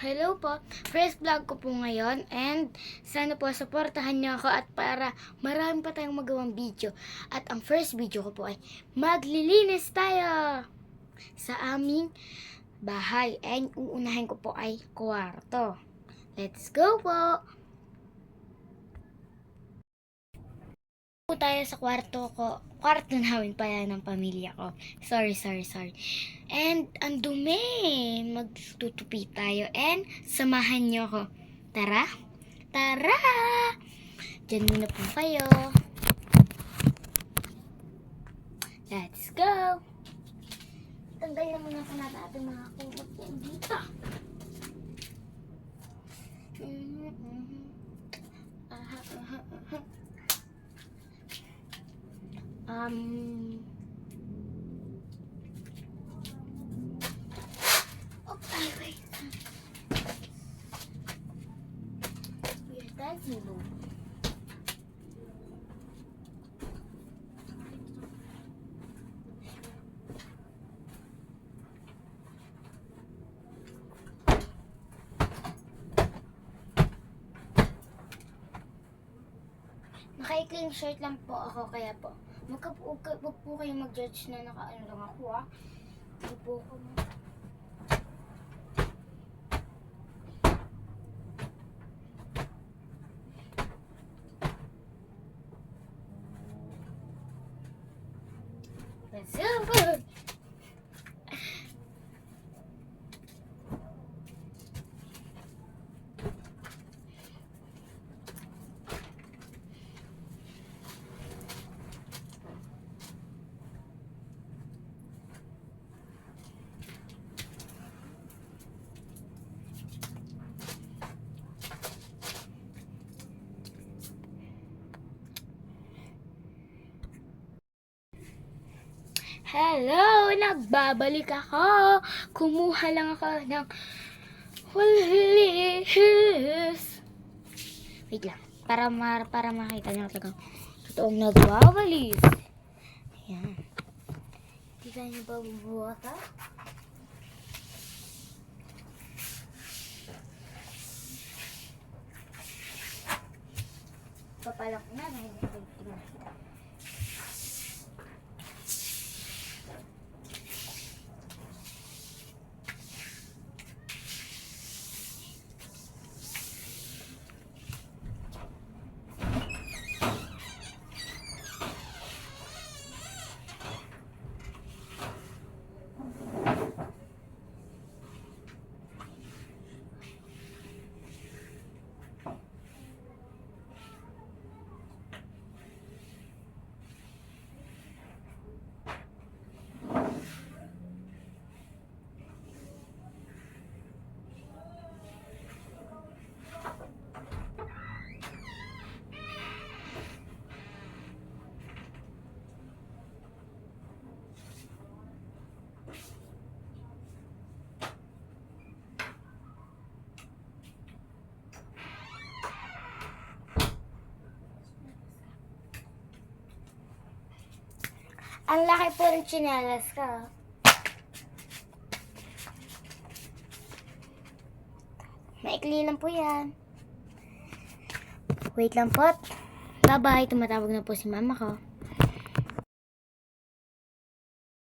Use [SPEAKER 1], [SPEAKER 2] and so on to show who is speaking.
[SPEAKER 1] hello po. First vlog ko po ngayon and sana po supportahan niyo ako at para marami pa tayong magawang video. At ang first video ko po ay maglilinis tayo sa aming bahay. And uunahin ko po ay kwarto. Let's go po! Po tayo sa kwarto ko. Kwarto namin pala ng pamilya ko. Sorry, sorry, sorry. And ang dumi. Magtutupi tayo. And samahan nyo ako. Tara. Tara! Diyan muna po kayo. Let's go! Tanggal na muna sa natin mga kumot yan Um. Oh, ay, wait. We are dancing mode. Naka-clean shirt lang po ako, kaya po. Magka, huwag, ka- huwag po kayong mag-judge na naka-ano lang ako, ah. Huwag po ako. Let's go! Hello! Nagbabalik ako! Kumuha lang ako ng walis. Wait lang. Para, mar para makita nyo talagang totoong nagwawalis. Ayan. Kita nyo ba bubuhat ha? Papalak na dahil Ang laki po ng tsinelas ka. Maikli lang po yan. Wait lang po. Bye-bye. Tumatawag na po si mama ko.